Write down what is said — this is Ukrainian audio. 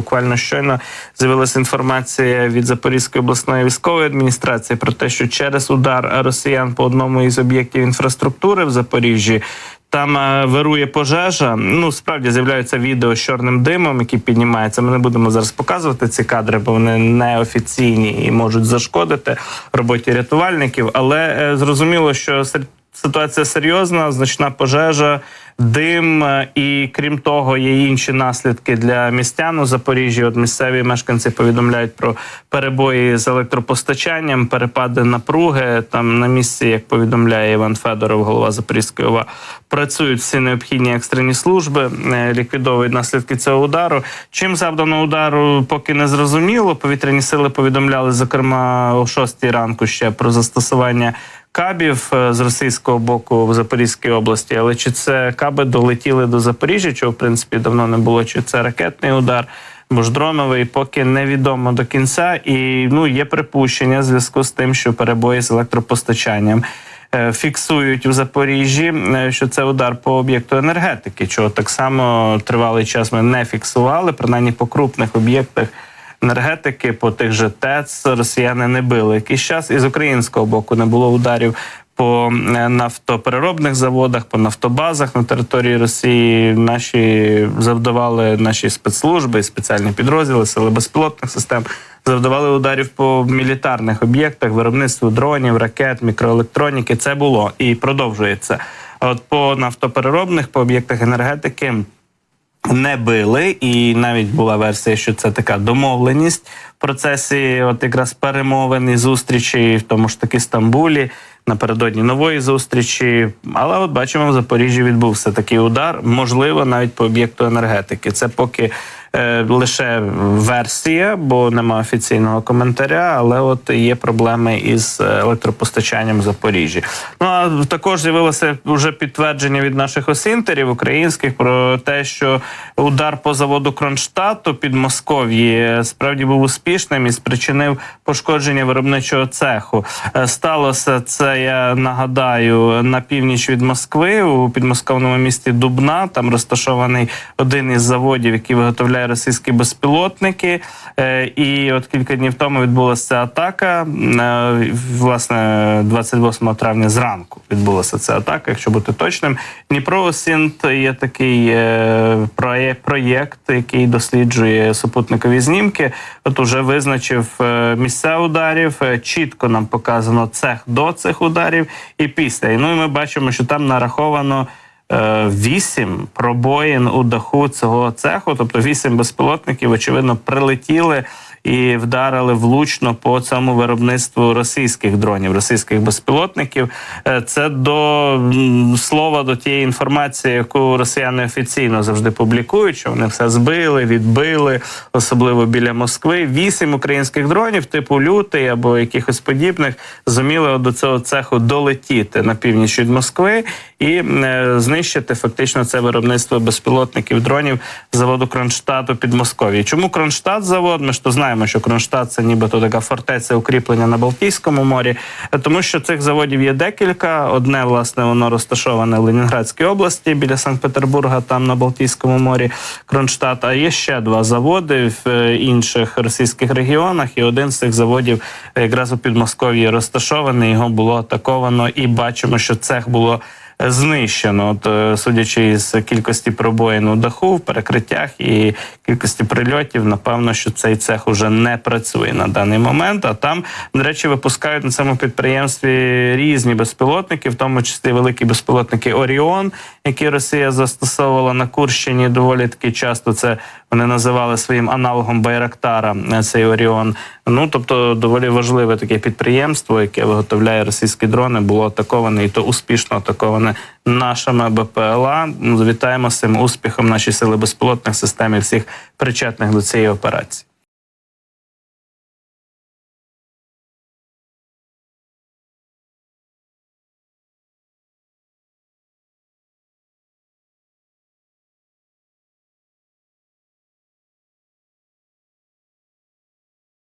буквально щойно з'явилася інформація від Запорізької обласної військової адміністрації про те, що через удар росіян по одному із об'єктів інфраструктури в Запоріжжі. Там е, вирує пожежа. Ну справді з'являються відео з чорним димом, які піднімаються. Ми не будемо зараз показувати ці кадри, бо вони неофіційні і можуть зашкодити роботі рятувальників. Але е, зрозуміло, що ситуація серйозна, значна пожежа, дим, е, і крім того, є інші наслідки для містян у Запоріжжі. От місцеві мешканці повідомляють про перебої з електропостачанням, перепади напруги. Там на місці, як повідомляє Іван Федоров, голова Запорізької ОВА, працюють всі необхідні екстрені служби, е, ліквідовують наслідки цього удару. Чим завдано удару, поки не зрозуміло. Повітряні сили повідомляли, зокрема, о 6 ранку ще про застосування. Кабів е, з російського боку в Запорізькій області, але чи це каби долетіли до Запоріжжя, чого в принципі давно не було, чи це ракетний удар, бо ж дроновий, поки невідомо до кінця, і ну є припущення в зв'язку з тим, що перебої з електропостачанням е, фіксують у Запоріжжі, е, що це удар по об'єкту енергетики, чого так само тривалий час ми не фіксували, принаймні по крупних об'єктах енергетики, по тих же ТЕЦ росіяни не били. Якийсь час і з українського боку не було ударів. По е, нафтопереробних заводах, по нафтобазах на території Росії наші завдавали наші спецслужби, спеціальні підрозділи, сили безпілотних систем завдавали ударів по мілітарних об'єктах, виробництву дронів, ракет, мікроелектроніки. Це було і продовжується. А От по нафтопереробних, по об'єктах енергетики не били, і навіть була версія, що це така домовленість в процесі, от якраз перемовин і зустрічі в тому ж таки Стамбулі. Напередодні нової зустрічі, але от бачимо, в Запоріжжі відбувся такий удар, можливо, навіть по об'єкту енергетики. Це поки е, лише версія, бо немає офіційного коментаря. Але от є проблеми із е, електропостачанням в Запоріжжі. Ну а також з'явилося вже підтвердження від наших осінтерів українських про те, що удар по заводу Кронштадту під Москов'ї справді був успішним і спричинив пошкодження виробничого цеху. Е, Сталося це, я нагадаю, на північ від Москви у підмосковному місті Дубна. Там розташований один із заводів, який виготовляє російські безпілотники. Е, І от кілька днів тому відбулася атака. Е, Власне, 28 травня зранку відбулася ця атака. Якщо бути точним, Дніпроосінт є такий е, проєкт, який досліджує супутникові знімки. От уже визначив місця ударів. Чітко нам показано цех до цих ударів і після. Ну і ми бачимо, що там нараховано. е, Вісім пробоїн у даху цього цеху, тобто вісім безпілотників, очевидно, прилетіли і вдарили влучно по цьому виробництву російських дронів, російських безпілотників. Е, Це до слова до тієї інформації, яку росіяни офіційно завжди публікують, що вони все збили, відбили, особливо біля Москви. Вісім українських дронів, типу лютий або якихось подібних, зуміли до цього цеху долетіти на північ від Москви і е, знищити фактично це виробництво безпілотників дронів заводу Кронштадту під Москов'ї. Чому Кронштадт завод? Ми ж то знаємо, що Кронштадт це нібито така фортеця укріплення на Балтійському морі, тому що цих заводів є декілька. Одне, власне, воно розташоване в Ленінградській області біля Санкт-Петербурга, там на Балтійському морі Кронштадт. А є ще два заводи в е, інших російських регіонах, і один з цих заводів е, якраз у Підмосков'ї розташований. Його було атаковано, і бачимо, що цех було знищено. От, е, судячи із кількості пробоїн у даху, в перекриттях і кількості прильотів, напевно, що цей цех уже не працює на даний момент. А там, до речі, випускають на цьому підприємстві різні безпілотники, в тому числі великі безпілотники Оріон, які Росія застосовувала на Курщині доволі таки часто. Це вони називали своїм аналогом Байрактара е, цей Оріон. Ну тобто, доволі важливе таке підприємство, яке виготовляє російські дрони, було атаковане і то успішно атаковане нашими БПЛА. Вітаємо з цим успіхом наші сили безпілотних систем і всіх причетних до цієї операції.